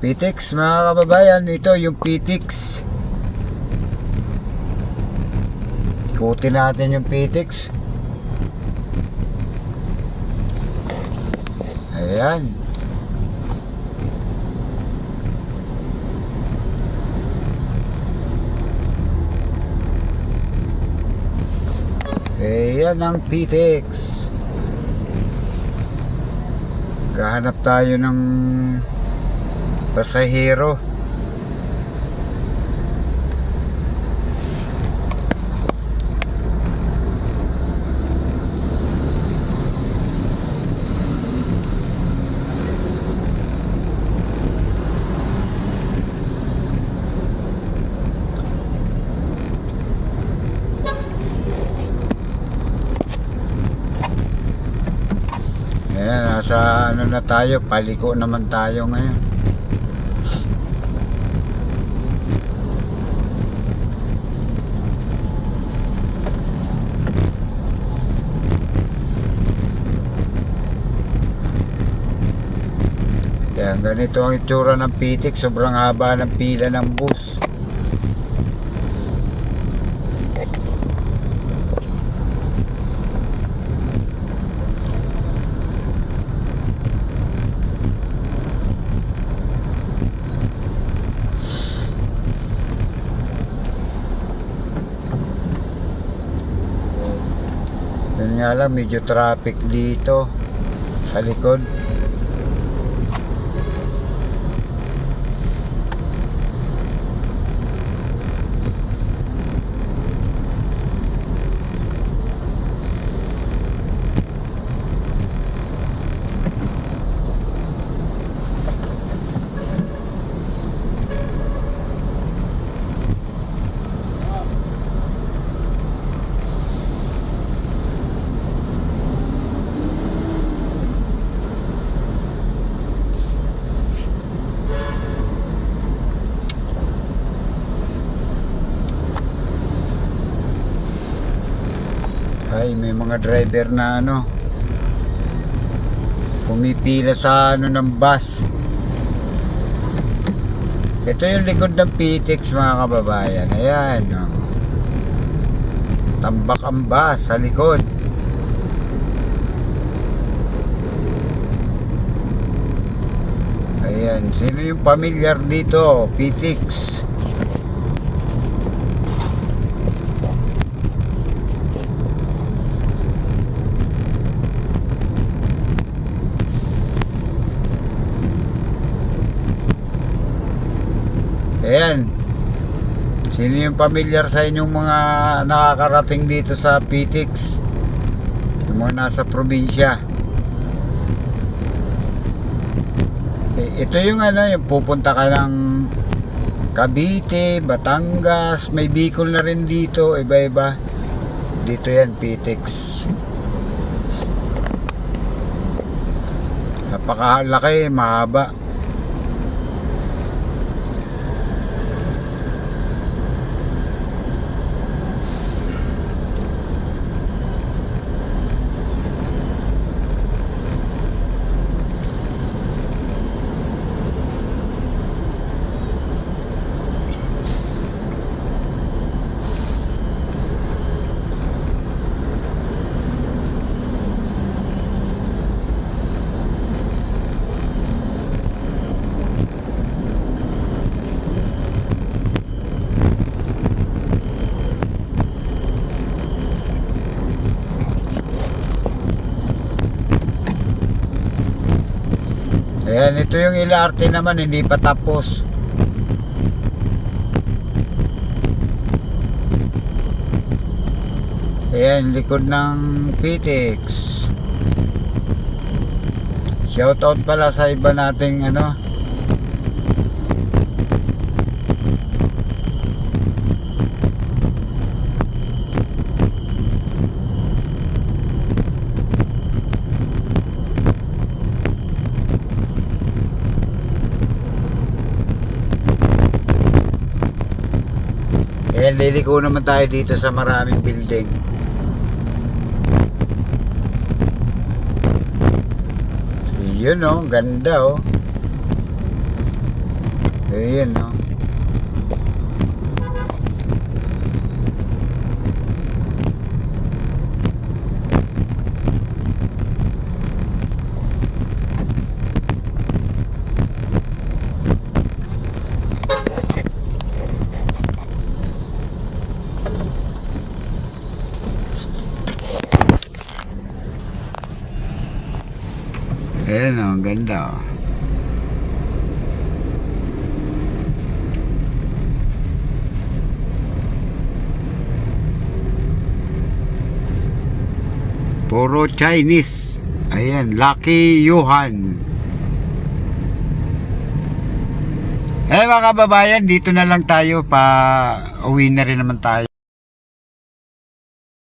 PTX mga kababayan, ito yung PTX. Ikutin natin yung PTX. Ayan. Ayan ang PTX. Gahanap tayo ng pasahero. Ayan, nasa ano na tayo, paliko naman tayo ngayon. Kaya ganito ang itsura ng pitik, sobrang haba ng pila ng bus. Nga lang, medyo traffic dito sa likod. Ay, may mga driver na ano pumipila sa ano ng bus. Ito yung likod ng PTX mga kababayan. Ayan. Oh. Tambak ang bus sa likod. Ayan. Sino yung pamilyar dito? PTX. Ayan. Sino yung familiar sa inyong mga nakakarating dito sa PTX? Yung mga nasa probinsya. Eh, Ito yung ano, yung pupunta ka ng Cavite, Batangas, may Bicol na rin dito, iba-iba. Dito yan, PTX. Napakalaki, mahaba. Ayan, ito yung LRT naman, hindi pa tapos. Ayan, likod ng PTX. Shoutout pala sa iba nating ano. Ayan, liliko naman tayo dito sa maraming building. Yun oh, ganda oh. Ayan, no? Ayan, oh, ang ganda, oh. Puro Chinese. Ayan, Lucky Yuhan. Eh mga kababayan, dito na lang tayo pa uwi na rin naman tayo.